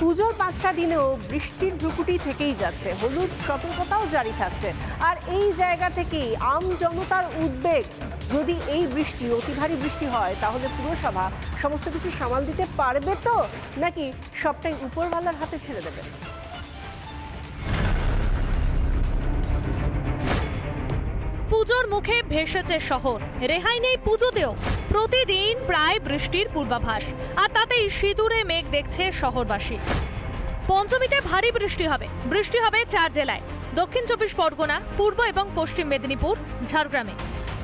পুজোর পাঁচটা দিনেও বৃষ্টির ভ্রুকুটি থেকেই যাচ্ছে, হলুদ সতর্কতাও জারি থাকছে। আর এই জায়গা থেকেই আম জনতার উদ্বেগ। যদি এই বৃষ্টি, অতি ভারী বৃষ্টি হয়, তাহলে পুরসভা সমস্ত কিছু সামাল দিতে পারবে তো? নাকি সবটাই উপরওয়ালার হাতে ছেড়ে দেবে? পুজোর মুখে ভেসেছে শহর। রেহাই নেই পুজোতেও প্রতিদিন প্রায় বৃষ্টির পূর্বাভাস, আর তাতেই সিঁদুরে মেঘ দেখছে শহরবাসী। পঞ্চমীতে ভারী বৃষ্টি হবে। বৃষ্টি হবে চার জেলায়। দক্ষিণ চব্বিশ পরগনা, পূর্ব এবং পশ্চিম মেদিনীপুর, ঝাড়গ্রামে।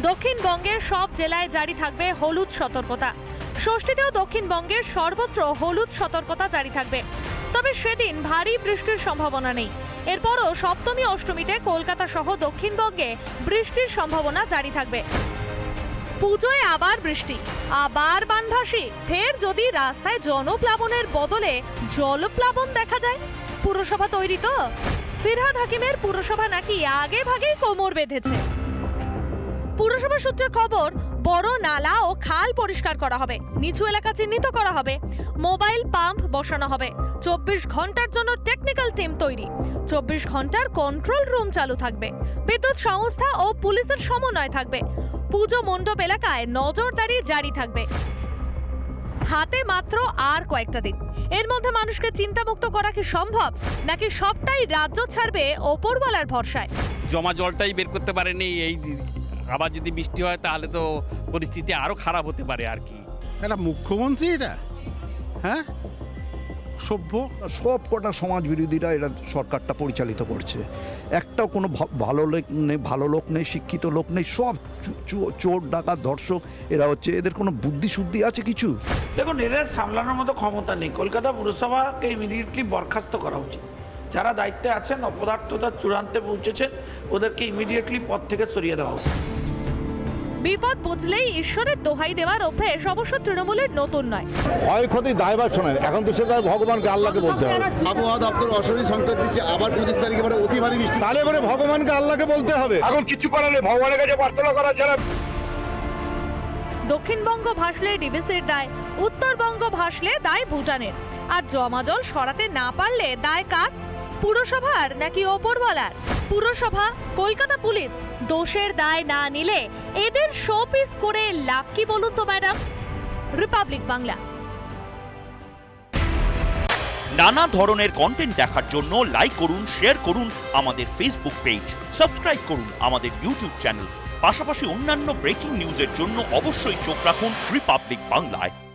দক্ষিণবঙ্গের সব জেলায় জারি থাকবে হলুদ সতর্কতা। ষষ্ঠীতেও দক্ষিণবঙ্গের সর্বত্র হলুদ সতর্কতা জারি থাকবে। তবে সেদিন ভারী বৃষ্টির সম্ভাবনা নেই। এরপরও সপ্তমী, অষ্টমীতে কলকাতা সহ দক্ষিণবঙ্গে বৃষ্টির সম্ভাবনা জারি থাকবে। পুজোয় আবার বৃষ্টি। আবার বানভাসি। ফের যদি রাস্তায় জনপ্লাবনের বদলে জলপ্লাবন দেখা যায়, পুরসভা তৈরি তো? ফিরহাদ হাকিমের পুরসভা নাকি আগে ভাগেই কোমর বেঁধেছে। পুরসভা সূত্রে খবর, বড় নালা ও খাল পরিষ্কার করা হবে। নিচু এলাকা চিহ্নিত করা হবে। মোবাইল পাম্প বসানো হবে। চব্বিশ ঘণ্টার জন্য টেকনিক্যাল টিম তৈরি। চব্বিশ ঘণ্টার কন্ট্রোল রুম চালু থাকবে। বিদ্যুৎ সংস্থা ও পুলিশের সমন্বয় থাকবে। পুজো মণ্ডপ এলাকায় নজরদারি জারি থাকবে। হাতে মাত্র আর কয়েকটা দিন। এর মধ্যে মানুষকে চিন্তামুক্ত করা কি সম্ভব? নাকি সবটাই রাজ্য ছাড়বে ওপরওয়ালার ভরসায়? জমা জলটাই বের করতে পারেনি এই আবার যদি বৃষ্টি হয় তাহলে তো পরিস্থিতি আরও খারাপ হতে পারে আর কি। এটা মুখ্যমন্ত্রী এটা হ্যাঁ? সভ্য? সব কটা সমাজ বিরোধীরা এরা সরকারটা পরিচালিত করছে। একটাও কোনো ভালো লোক নেই ভালো লোক নেই শিক্ষিত লোক নেই সব চোর ডাকাত ধর্ষক এরা হচ্ছে এদের কোনো বুদ্ধি শুদ্ধি আছে কিছু? দেখুন এদের সামলানোর মতো ক্ষমতা নেই। কলকাতা পুরসভাকে ইমিডিয়েটলি বরখাস্ত করা উচিত। যারা দায়িত্বে আছেন অপদার্থতা চূড়ান্তে পৌঁছেছেন ওদেরকে ইমিডিয়েটলি পদ থেকে সরিয়ে দেওয়া উচিত। বিপদ বুঝলেই ঈশ্বরের দোহাই দেওয়ার অভ্যেস অবশ্য তৃণমূলের নতুন নয়। ক্ষয়ক্ষতি দায়ভার শোনেন এখন তো সেটা ভগবানকে আল্লাহকে বলতে হবে। আবহাওয়া দপ্তর অশনি সংকেত দিচ্ছে আবার পঁচিশ তারিখে এবারে অতি ভারী বৃষ্টি। তাহলে এবারে ভগবানকে আল্লাহকে বলতে হবে। এখন কিছু করার নেই ভগবানের কাছে প্রার্থনা করা ছাড়া দক্ষিণবঙ্গ ভাসলে ডিভিসির দায় উত্তরবঙ্গ ভাসলে দায় ভুটানের। আর জমাজল সরাতে না পারলে দায় কার? পুরসভার নাকি ওপর ওপরওয়ালার? পুরসভা, কলকাতা পুলিশ, দোষের দায় না নিলে এদের শোপিস করে লাভ কি বলুন তো ম্যাডাম? রিপাবলিক বাংলা। নানা ধরনের কন্টেন্ট দেখার জন্য লাইক করুন শেয়ার করুন আমাদের ফেসবুক পেজ সাবস্ক্রাইব করুন আমাদের ইউটিউব চ্যানেল পাশাপাশি অন্যান্য ব্রেকিং নিউজের জন্য অবশ্যই চোখ রাখুন রিপাবলিক বাংলায়